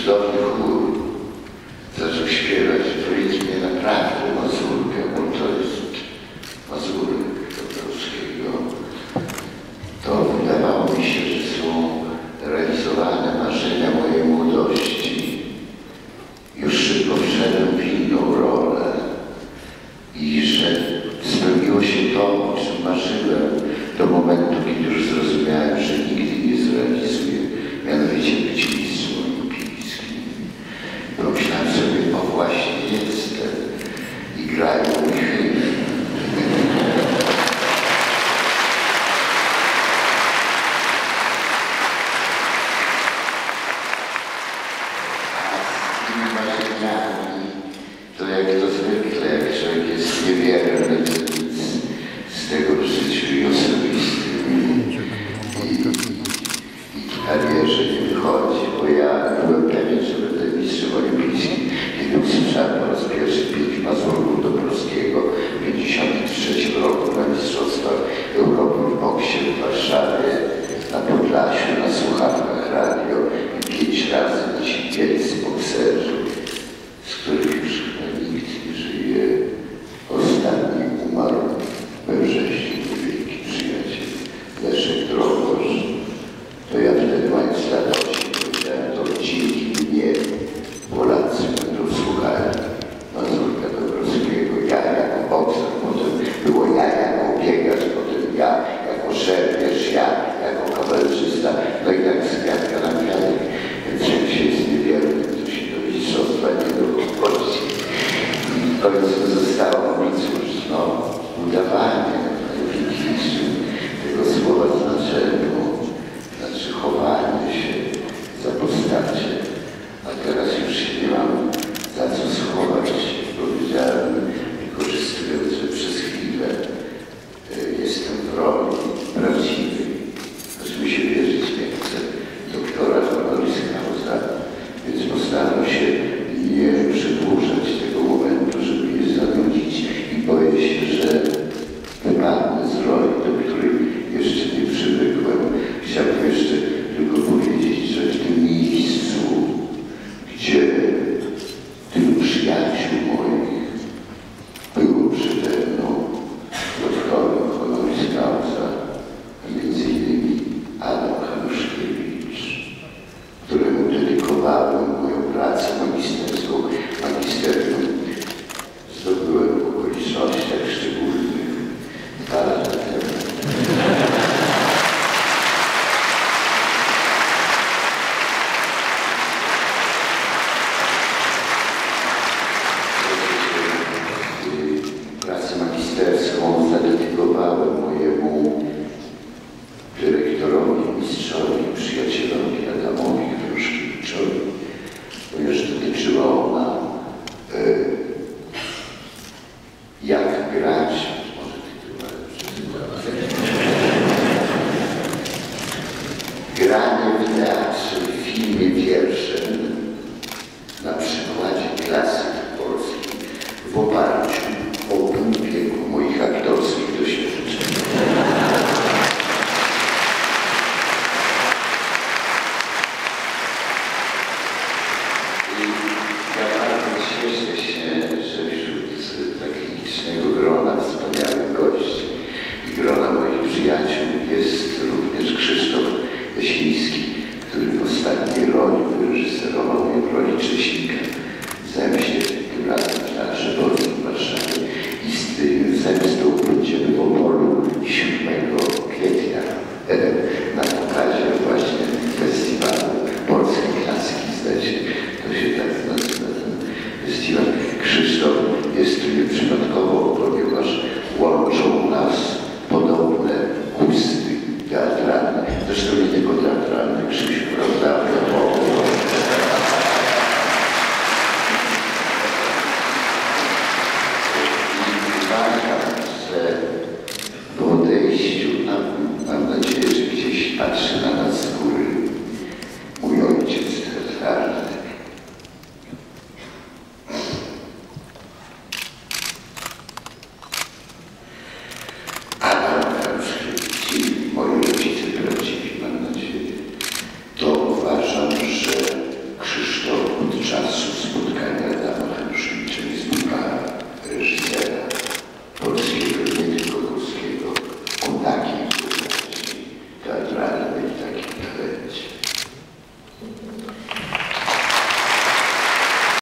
cudowny chór zaczął śpiewać w rytmie naprawdę mazurkę, bo to jest mazurek Dobrowskiego. To wydawało mi się, że są realizowane marzenia mojej młodości. Już szybko wszedłem w inną rolę i że spełniło się to, o czym marzyłem do momentu, kiedy już zrozumiałem, że nigdy nie zrealizuję, mianowicie być mistrzem. drzwiami. To jak to zwykle, jak człowiek jest niewierny z tego w życiu Wüste który w ostatniej roli wyreżyserował w roli Czesińka Zemście